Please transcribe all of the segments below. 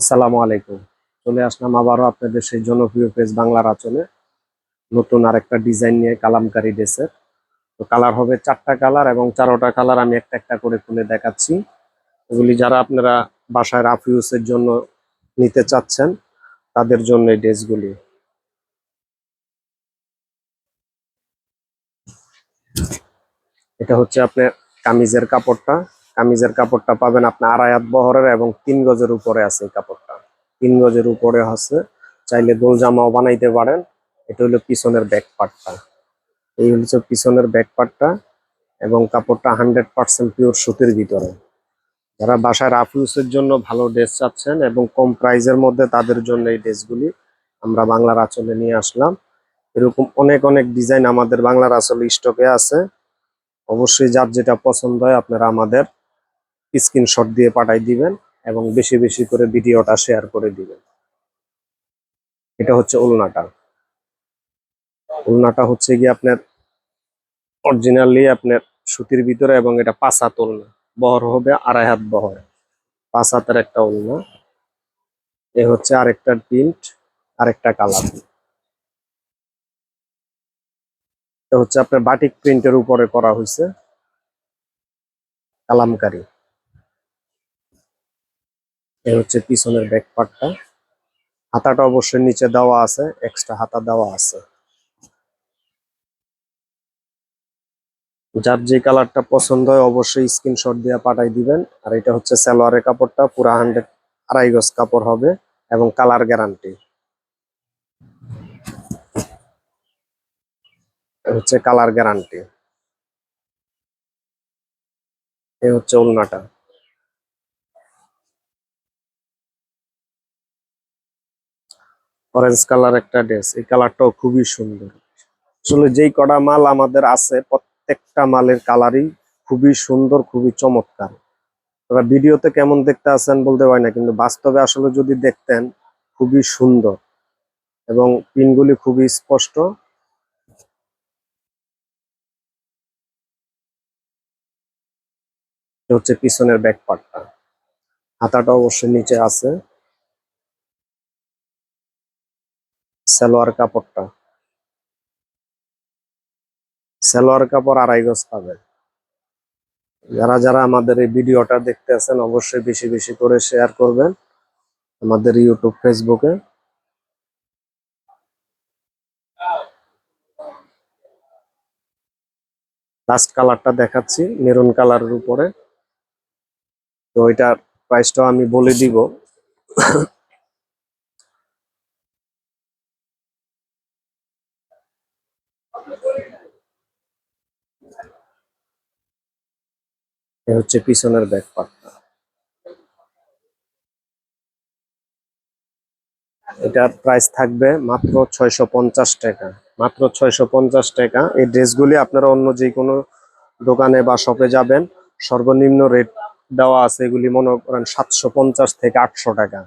আসসালামু আলাইকুম। চলে আসলাম আবারও আপনাদের সেই জনপ্রিয় পেজ বাংলার আচলে। নতুন আরেকটা ডিজাইন নিয়ে কালামকারি ড্রেসের তো কালার হবে চারটা কালার এবং চারোটা কালার আমি একটা একটা করে খুলে দেখাচ্ছি। এগুলি যারা আপনারা বাসায় রাফ ইউজের জন্য নিতে চাচ্ছেন, তাদের জন্য এই ড্রেসগুলি এটা হচ্ছে আপনার কামিজের কাপড়টা। কামিজের কাপড়টা পাবেন আপনার আড়াই হাত বহরের এবং তিন গজের উপরে আছে এই কাপড়টা। তিন গজের উপরে আছে, চাইলে দোল জামাও বানাইতে পারেন। এটা হলো পিছনের ব্যাক পার্টটা এই হচ্ছে পিছনের ব্যাক পার্টটা এবং কাপড়টা হান্ড্রেড পার্সেন্ট পিওর সুতির ভিতরে। যারা বাসায় রাফ ইউজের জন্য ভালো ড্রেস চাচ্ছেন এবং কম প্রাইজের মধ্যে তাদের জন্য এই ড্রেসগুলি আমরা বাংলার আঁচলে নিয়ে আসলাম। এরকম অনেক অনেক ডিজাইন আমাদের বাংলার আঁচলে স্টকে আছে। অবশ্যই যার যেটা পছন্দ হয় আপনারা আমাদের স্ক্রিনশট দিয়ে পাঠাই দিবেন এবং বেশি বেশি করে ভিডিওটা শেয়ার করে দিবেন। এটা হচ্ছে উলনাটা। উলনাটা হচ্ছে গিয়ে আপনার অরিজিনালি আপনার সুতির ভিতরে এবং এটা পাঁচ হাত উলনা। বহর হবে আড়াই হাত বহর। পাঁচ হাতের একটা উলনা। এ হচ্ছে আরেকটা প্রিন্ট আরেকটা কালার এটা হচ্ছে আপনার বাটিক প্রিন্টের উপরে করা হয়েছে। কালামকারী। এ হচ্ছে পিছনের ব্যাক পার্টটা হাতাটা অবশ্যই নিচে দেওয়া আছে এক্সট্রা হাতা দেওয়া আছে। যার যে কালারটা পছন্দ হয় অবশ্যই স্ক্রিনশট দিয়ে পাঠাই দিবেন। আর এটা হচ্ছে সালোয়ারের কাপড়টা, পুরা হান্ড্রেড আড়াই গজ কাপড় হবে এবং কালার গ্যারান্টি হচ্ছে কালার গ্যারান্টি এই হচ্ছে ওলনাটা অরেঞ্জ কালার একটা ড্রেস এই কালারটাও খুবই সুন্দর। আসলে যেই কটা মাল আমাদের আছে, প্রত্যেকটা মালের কালারই খুবই সুন্দর, খুবই চমৎকার। ওরা ভিডিওতে কেমন দেখতে আছেন বলতে পারি না, কিন্তু বাস্তবে আসলে যদি দেখতেন, খুবই সুন্দর এবং পিনগুলি খুবই স্পষ্ট। হচ্ছে পিছনের ব্যাক পার্টটা হাতাটা অবশ্যই নিচে আছে। সালোয়ার কাপড়টা। সালোয়ার কাপড় আড়াই গজ পাবেন যারা যারা আমাদের এই ভিডিওটা দেখতে আছেন, অবশ্যই বেশি বেশি করে শেয়ার করবেন আমাদের ইউটিউব ফেসবুকে লাস্ট কালারটা দেখাচ্ছি মেরুন কালারের উপরে। তো এটার প্রাইসটাও আমি বলে দিব। এ হচ্ছে পিছনের ব্যাক পার্টটা এটার প্রাইস থাকবে মাত্র ছয়শো পঞ্চাশ টাকা। মাত্র ছয়শো পঞ্চাশ টাকা। এই ড্রেসগুলি আপনারা অন্য যে কোনো দোকানে বা শপে যাবেন, সর্বনিম্ন রেট দেওয়া আছে এগুলি মনে করেন সাতশো পঞ্চাশ থেকে আটশো টাকা।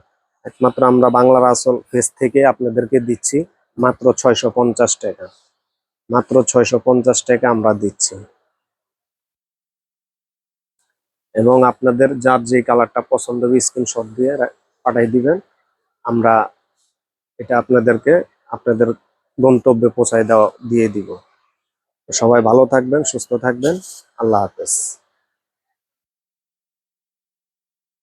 একমাত্র আমরা বাংলার আসল পেজ থেকে আপনাদেরকে দিচ্ছি মাত্র ছয়শো পঞ্চাশ টাকা। মাত্র ছয়শো পঞ্চাশ টাকা আমরা দিচ্ছি। এবং আপনাদের যার যে কালারটা পছন্দ হবে স্ক্রিনশট দিয়ে পাঠাই দিবেন। আমরা এটা আপনাদেরকে, আপনাদের গন্তব্যে পৌঁছায় দেওয়া, দিয়ে দিব। সবাই ভালো থাকবেন, সুস্থ থাকবেন। আল্লাহ হাফেজ।